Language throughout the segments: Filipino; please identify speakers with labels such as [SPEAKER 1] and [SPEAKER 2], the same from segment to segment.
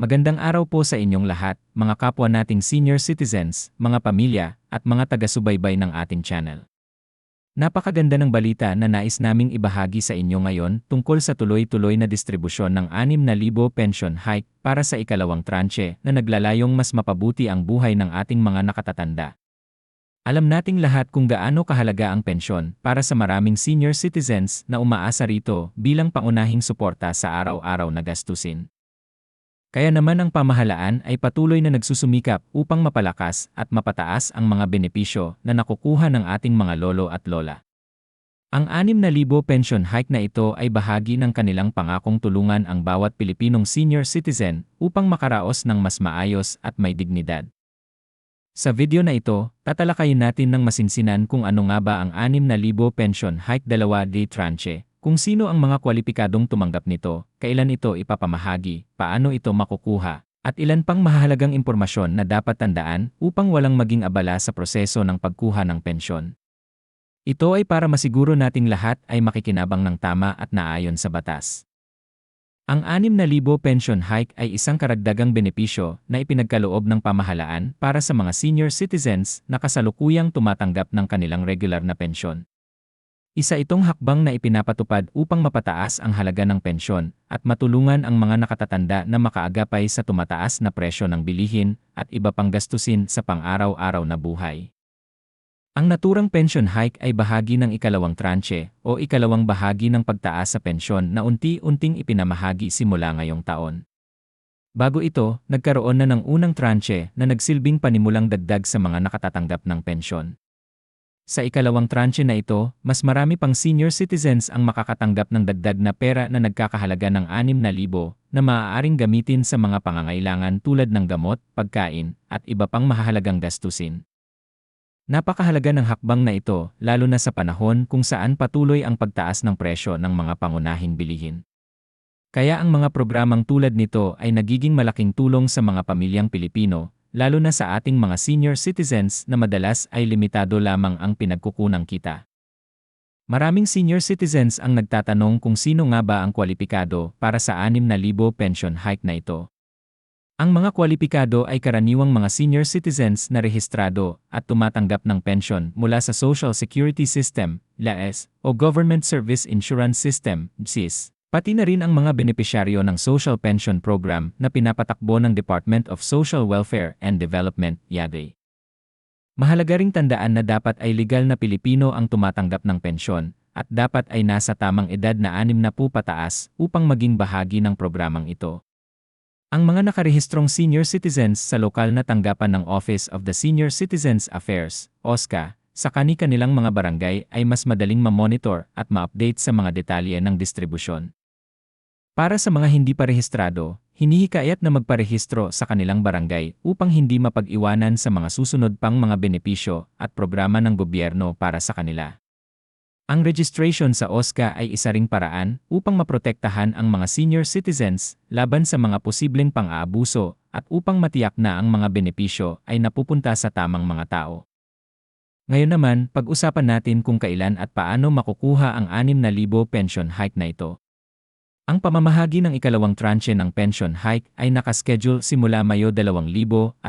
[SPEAKER 1] Magandang araw po sa inyong lahat, mga kapwa nating senior citizens, mga pamilya, at mga taga-subaybay ng ating channel. Napakaganda ng balita na nais naming ibahagi sa inyo ngayon tungkol sa tuloy-tuloy na distribusyon ng 6,000 pension hike para sa ikalawang tranche na naglalayong mas mapabuti ang buhay ng ating mga nakatatanda. Alam nating lahat kung gaano kahalaga ang pensyon para sa maraming senior citizens na umaasa rito bilang pangunahing suporta sa araw-araw na gastusin. Kaya naman ang pamahalaan ay patuloy na nagsusumikap upang mapalakas at mapataas ang mga benepisyo na nakukuha ng ating mga lolo at lola. Ang 6,000 pension hike na ito ay bahagi ng kanilang pangakong tulungan ang bawat Pilipinong senior citizen upang makaraos ng mas maayos at may dignidad. Sa video na ito, tatalakayin natin ng masinsinan kung ano nga ba ang 6,000 pension hike dalawa day tranche kung sino ang mga kwalipikadong tumanggap nito, kailan ito ipapamahagi, paano ito makukuha, at ilan pang mahalagang impormasyon na dapat tandaan upang walang maging abala sa proseso ng pagkuha ng pensyon. Ito ay para masiguro nating lahat ay makikinabang ng tama at naayon sa batas. Ang 6,000 pension hike ay isang karagdagang benepisyo na ipinagkaloob ng pamahalaan para sa mga senior citizens na kasalukuyang tumatanggap ng kanilang regular na pensyon. Isa itong hakbang na ipinapatupad upang mapataas ang halaga ng pensyon at matulungan ang mga nakatatanda na makaagapay sa tumataas na presyo ng bilihin at iba pang gastusin sa pang-araw-araw na buhay. Ang naturang pension hike ay bahagi ng ikalawang tranche o ikalawang bahagi ng pagtaas sa pensyon na unti-unting ipinamahagi simula ngayong taon. Bago ito, nagkaroon na ng unang tranche na nagsilbing panimulang dagdag sa mga nakatatanggap ng pensyon. Sa ikalawang tranche na ito, mas marami pang senior citizens ang makakatanggap ng dagdag na pera na nagkakahalaga ng 6,000 na maaaring gamitin sa mga pangangailangan tulad ng gamot, pagkain, at iba pang mahalagang gastusin. Napakahalaga ng hakbang na ito, lalo na sa panahon kung saan patuloy ang pagtaas ng presyo ng mga pangunahing bilihin. Kaya ang mga programang tulad nito ay nagiging malaking tulong sa mga pamilyang Pilipino, lalo na sa ating mga senior citizens na madalas ay limitado lamang ang pinagkukunang kita. Maraming senior citizens ang nagtatanong kung sino nga ba ang kwalipikado para sa 6,000 pension hike na ito. Ang mga kwalipikado ay karaniwang mga senior citizens na rehistrado at tumatanggap ng pension mula sa Social Security System, LAS, o Government Service Insurance System, GSIS. Pati na rin ang mga benepisyaryo ng Social Pension Program na pinapatakbo ng Department of Social Welfare and Development, YADE. Mahalaga ring tandaan na dapat ay legal na Pilipino ang tumatanggap ng pensyon at dapat ay nasa tamang edad na anim na po pataas upang maging bahagi ng programang ito. Ang mga nakarehistrong senior citizens sa lokal na tanggapan ng Office of the Senior Citizens Affairs, OSCA, sa kani-kanilang mga barangay ay mas madaling ma-monitor at ma-update sa mga detalye ng distribusyon. Para sa mga hindi pa rehistrado, hinihikayat na magparehistro sa kanilang barangay upang hindi mapag-iwanan sa mga susunod pang mga benepisyo at programa ng gobyerno para sa kanila. Ang registration sa OSCA ay isa ring paraan upang maprotektahan ang mga senior citizens laban sa mga posibleng pang-aabuso at upang matiyak na ang mga benepisyo ay napupunta sa tamang mga tao. Ngayon naman, pag-usapan natin kung kailan at paano makukuha ang 6,000 pension hike na ito. Ang pamamahagi ng ikalawang tranche ng pension hike ay nakaschedule simula Mayo 2025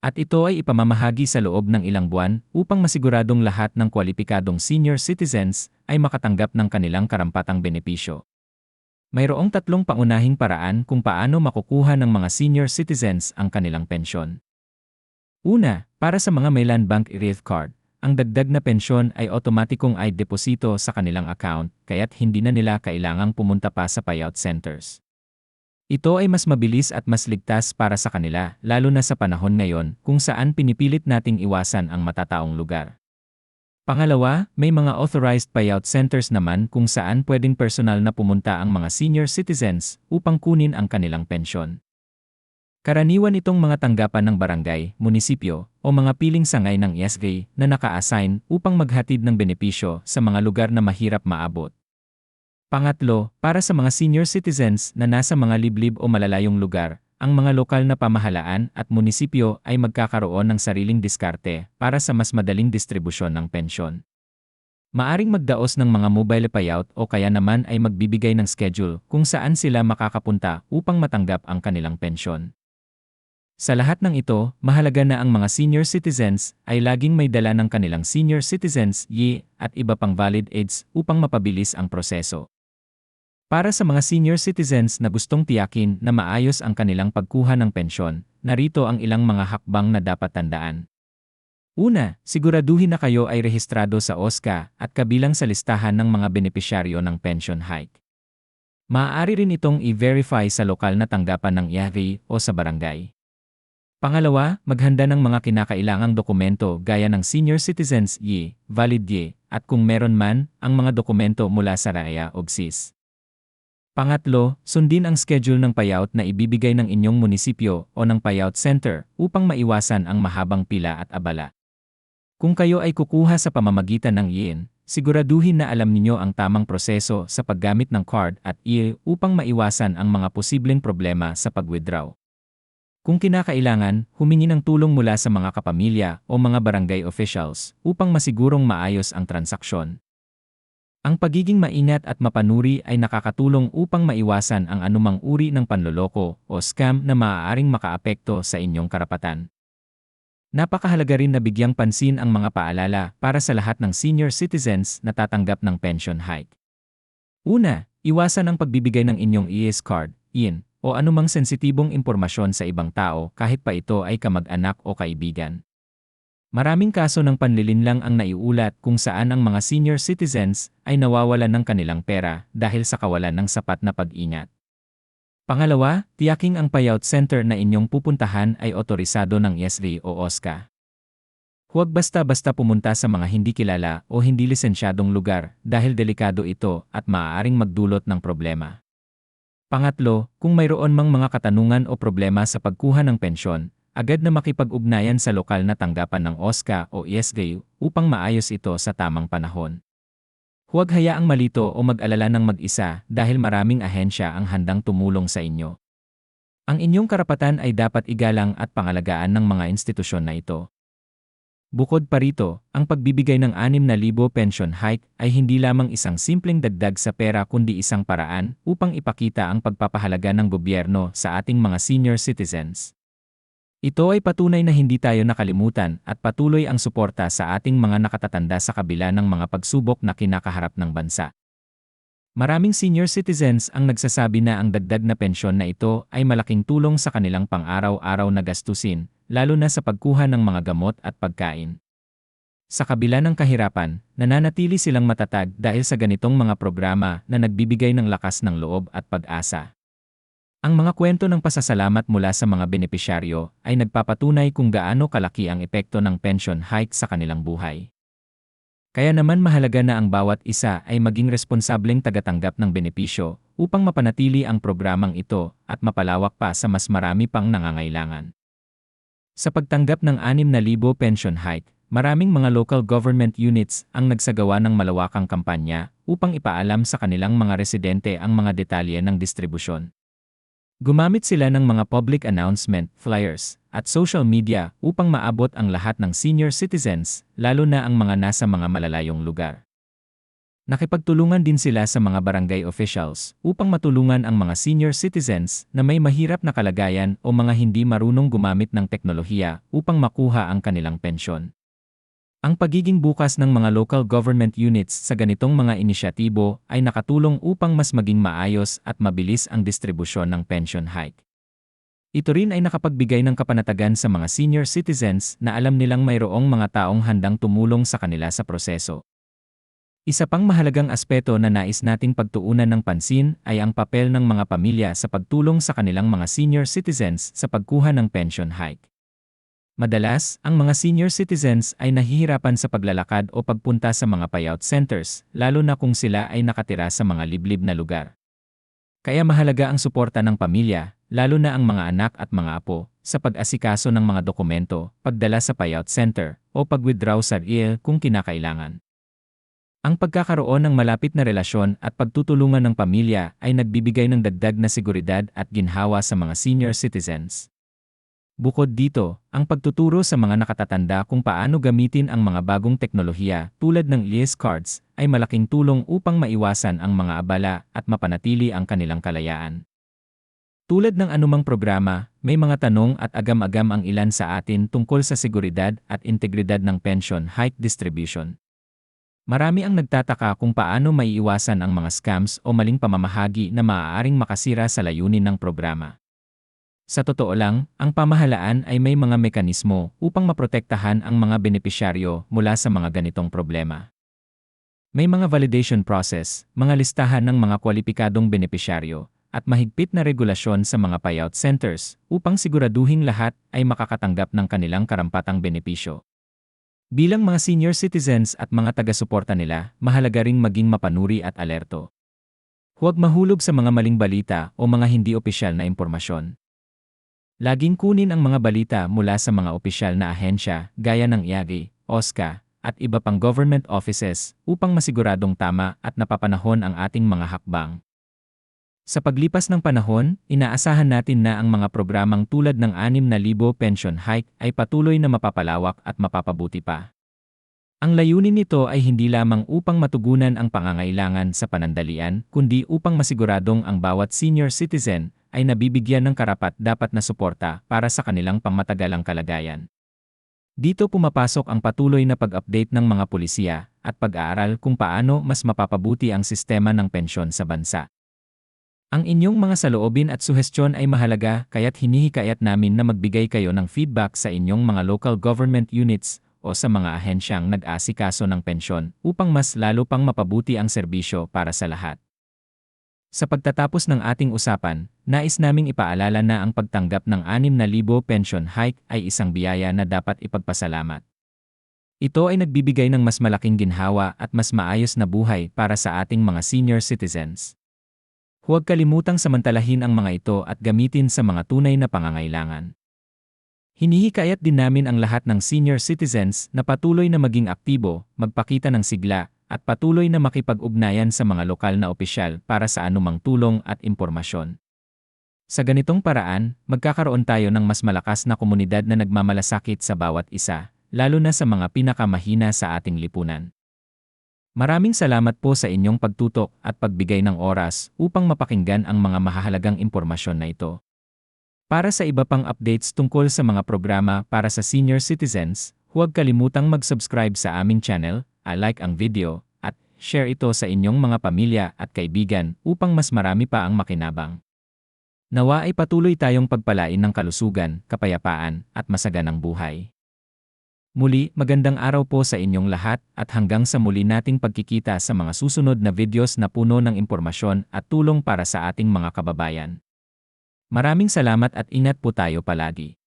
[SPEAKER 1] at ito ay ipamamahagi sa loob ng ilang buwan upang masiguradong lahat ng kwalipikadong senior citizens ay makatanggap ng kanilang karampatang benepisyo. Mayroong tatlong pangunahing paraan kung paano makukuha ng mga senior citizens ang kanilang pensyon. Una, para sa mga may land bank ERIF card, ang dagdag na pensyon ay otomatikong ay deposito sa kanilang account kaya't hindi na nila kailangang pumunta pa sa payout centers. Ito ay mas mabilis at mas ligtas para sa kanila, lalo na sa panahon ngayon kung saan pinipilit nating iwasan ang matataong lugar. Pangalawa, may mga authorized payout centers naman kung saan pwedeng personal na pumunta ang mga senior citizens upang kunin ang kanilang pensyon. Karaniwan itong mga tanggapan ng barangay, munisipyo, o mga piling sangay ng ESG na naka-assign upang maghatid ng benepisyo sa mga lugar na mahirap maabot. Pangatlo, para sa mga senior citizens na nasa mga liblib o malalayong lugar, ang mga lokal na pamahalaan at munisipyo ay magkakaroon ng sariling diskarte para sa mas madaling distribusyon ng pensyon. Maaring magdaos ng mga mobile payout o kaya naman ay magbibigay ng schedule kung saan sila makakapunta upang matanggap ang kanilang pensyon. Sa lahat ng ito, mahalaga na ang mga senior citizens ay laging may dala ng kanilang senior citizens ye at iba pang valid aids upang mapabilis ang proseso. Para sa mga senior citizens na gustong tiyakin na maayos ang kanilang pagkuha ng pensyon, narito ang ilang mga hakbang na dapat tandaan. Una, siguraduhin na kayo ay rehistrado sa OSCA at kabilang sa listahan ng mga benepisyaryo ng pension hike. Maaari rin itong i-verify sa lokal na tanggapan ng IAV o sa barangay. Pangalawa, maghanda ng mga kinakailangang dokumento gaya ng Senior Citizens Y, Valid Y, at kung meron man, ang mga dokumento mula sa RAYA o GSIS. Pangatlo, sundin ang schedule ng payout na ibibigay ng inyong munisipyo o ng payout center upang maiwasan ang mahabang pila at abala. Kung kayo ay kukuha sa pamamagitan ng YIN, siguraduhin na alam ninyo ang tamang proseso sa paggamit ng card at IE upang maiwasan ang mga posibleng problema sa pag-withdraw. Kung kinakailangan, humingi ng tulong mula sa mga kapamilya o mga barangay officials upang masigurong maayos ang transaksyon. Ang pagiging maingat at mapanuri ay nakakatulong upang maiwasan ang anumang uri ng panloloko o scam na maaaring makaapekto sa inyong karapatan. Napakahalaga rin na bigyang pansin ang mga paalala para sa lahat ng senior citizens na tatanggap ng pension hike. Una, iwasan ang pagbibigay ng inyong ES card, IN, o anumang sensitibong impormasyon sa ibang tao kahit pa ito ay kamag-anak o kaibigan. Maraming kaso ng panlilinlang ang naiulat kung saan ang mga senior citizens ay nawawalan ng kanilang pera dahil sa kawalan ng sapat na pag-ingat. Pangalawa, tiyaking ang payout center na inyong pupuntahan ay otorisado ng ESRI o OSCA. Huwag basta-basta pumunta sa mga hindi kilala o hindi lisensyadong lugar dahil delikado ito at maaaring magdulot ng problema. Pangatlo, kung mayroon mang mga katanungan o problema sa pagkuha ng pensyon, agad na makipag-ugnayan sa lokal na tanggapan ng OSCA o ESGAU upang maayos ito sa tamang panahon. Huwag hayaang malito o mag-alala ng mag-isa dahil maraming ahensya ang handang tumulong sa inyo. Ang inyong karapatan ay dapat igalang at pangalagaan ng mga institusyon na ito. Bukod pa rito, ang pagbibigay ng 6,000 pension hike ay hindi lamang isang simpleng dagdag sa pera kundi isang paraan upang ipakita ang pagpapahalaga ng gobyerno sa ating mga senior citizens. Ito ay patunay na hindi tayo nakalimutan at patuloy ang suporta sa ating mga nakatatanda sa kabila ng mga pagsubok na kinakaharap ng bansa. Maraming senior citizens ang nagsasabi na ang dagdag na pensyon na ito ay malaking tulong sa kanilang pang-araw-araw na gastusin, lalo na sa pagkuha ng mga gamot at pagkain. Sa kabila ng kahirapan, nananatili silang matatag dahil sa ganitong mga programa na nagbibigay ng lakas ng loob at pag-asa. Ang mga kwento ng pasasalamat mula sa mga benepisyaryo ay nagpapatunay kung gaano kalaki ang epekto ng pension hike sa kanilang buhay. Kaya naman mahalaga na ang bawat isa ay maging responsableng tagatanggap ng benepisyo upang mapanatili ang programang ito at mapalawak pa sa mas marami pang nangangailangan. Sa pagtanggap ng 6,000 pension hike, maraming mga local government units ang nagsagawa ng malawakang kampanya upang ipaalam sa kanilang mga residente ang mga detalye ng distribusyon. Gumamit sila ng mga public announcement, flyers, at social media upang maabot ang lahat ng senior citizens, lalo na ang mga nasa mga malalayong lugar. Nakipagtulungan din sila sa mga barangay officials upang matulungan ang mga senior citizens na may mahirap na kalagayan o mga hindi marunong gumamit ng teknolohiya upang makuha ang kanilang pensyon. Ang pagiging bukas ng mga local government units sa ganitong mga inisyatibo ay nakatulong upang mas maging maayos at mabilis ang distribusyon ng pension hike. Ito rin ay nakapagbigay ng kapanatagan sa mga senior citizens na alam nilang mayroong mga taong handang tumulong sa kanila sa proseso. Isa pang mahalagang aspeto na nais nating pagtuunan ng pansin ay ang papel ng mga pamilya sa pagtulong sa kanilang mga senior citizens sa pagkuha ng pension hike. Madalas, ang mga senior citizens ay nahihirapan sa paglalakad o pagpunta sa mga payout centers, lalo na kung sila ay nakatira sa mga liblib na lugar. Kaya mahalaga ang suporta ng pamilya, lalo na ang mga anak at mga apo, sa pag-asikaso ng mga dokumento, pagdala sa payout center, o pag-withdraw sa RIL kung kinakailangan. Ang pagkakaroon ng malapit na relasyon at pagtutulungan ng pamilya ay nagbibigay ng dagdag na seguridad at ginhawa sa mga senior citizens. Bukod dito, ang pagtuturo sa mga nakatatanda kung paano gamitin ang mga bagong teknolohiya tulad ng LIS cards ay malaking tulong upang maiwasan ang mga abala at mapanatili ang kanilang kalayaan. Tulad ng anumang programa, may mga tanong at agam-agam ang ilan sa atin tungkol sa seguridad at integridad ng pension hike distribution. Marami ang nagtataka kung paano maiiwasan ang mga scams o maling pamamahagi na maaaring makasira sa layunin ng programa. Sa totoo lang, ang pamahalaan ay may mga mekanismo upang maprotektahan ang mga benepisyaryo mula sa mga ganitong problema. May mga validation process, mga listahan ng mga kwalipikadong benepisyaryo, at mahigpit na regulasyon sa mga payout centers upang siguraduhin lahat ay makakatanggap ng kanilang karampatang benepisyo. Bilang mga senior citizens at mga taga-suporta nila, mahalaga ring maging mapanuri at alerto. Huwag mahulog sa mga maling balita o mga hindi opisyal na impormasyon. Laging kunin ang mga balita mula sa mga opisyal na ahensya gaya ng IAGI, OSCA, at iba pang government offices upang masiguradong tama at napapanahon ang ating mga hakbang. Sa paglipas ng panahon, inaasahan natin na ang mga programang tulad ng 6,000 pension hike ay patuloy na mapapalawak at mapapabuti pa. Ang layunin nito ay hindi lamang upang matugunan ang pangangailangan sa panandalian, kundi upang masiguradong ang bawat senior citizen ay nabibigyan ng karapat dapat na suporta para sa kanilang pangmatagalang kalagayan. Dito pumapasok ang patuloy na pag-update ng mga pulisya at pag-aaral kung paano mas mapapabuti ang sistema ng pensyon sa bansa. Ang inyong mga saloobin at suhestyon ay mahalaga kaya't hinihikayat namin na magbigay kayo ng feedback sa inyong mga local government units o sa mga ahensyang nag-asikaso ng pensyon upang mas lalo pang mapabuti ang serbisyo para sa lahat. Sa pagtatapos ng ating usapan, nais naming ipaalala na ang pagtanggap ng 6,000 pension hike ay isang biyaya na dapat ipagpasalamat. Ito ay nagbibigay ng mas malaking ginhawa at mas maayos na buhay para sa ating mga senior citizens. Huwag kalimutang samantalahin ang mga ito at gamitin sa mga tunay na pangangailangan. Hinihikayat din namin ang lahat ng senior citizens na patuloy na maging aktibo, magpakita ng sigla, at patuloy na makipag-ugnayan sa mga lokal na opisyal para sa anumang tulong at impormasyon. Sa ganitong paraan, magkakaroon tayo ng mas malakas na komunidad na nagmamalasakit sa bawat isa, lalo na sa mga pinakamahina sa ating lipunan. Maraming salamat po sa inyong pagtutok at pagbigay ng oras upang mapakinggan ang mga mahahalagang impormasyon na ito. Para sa iba pang updates tungkol sa mga programa para sa senior citizens, huwag kalimutang mag-subscribe sa aming channel, like ang video, at share ito sa inyong mga pamilya at kaibigan upang mas marami pa ang makinabang. Nawa ay patuloy tayong pagpalain ng kalusugan, kapayapaan, at masaganang buhay. Muli, magandang araw po sa inyong lahat at hanggang sa muli nating pagkikita sa mga susunod na videos na puno ng impormasyon at tulong para sa ating mga kababayan. Maraming salamat at ingat po tayo palagi.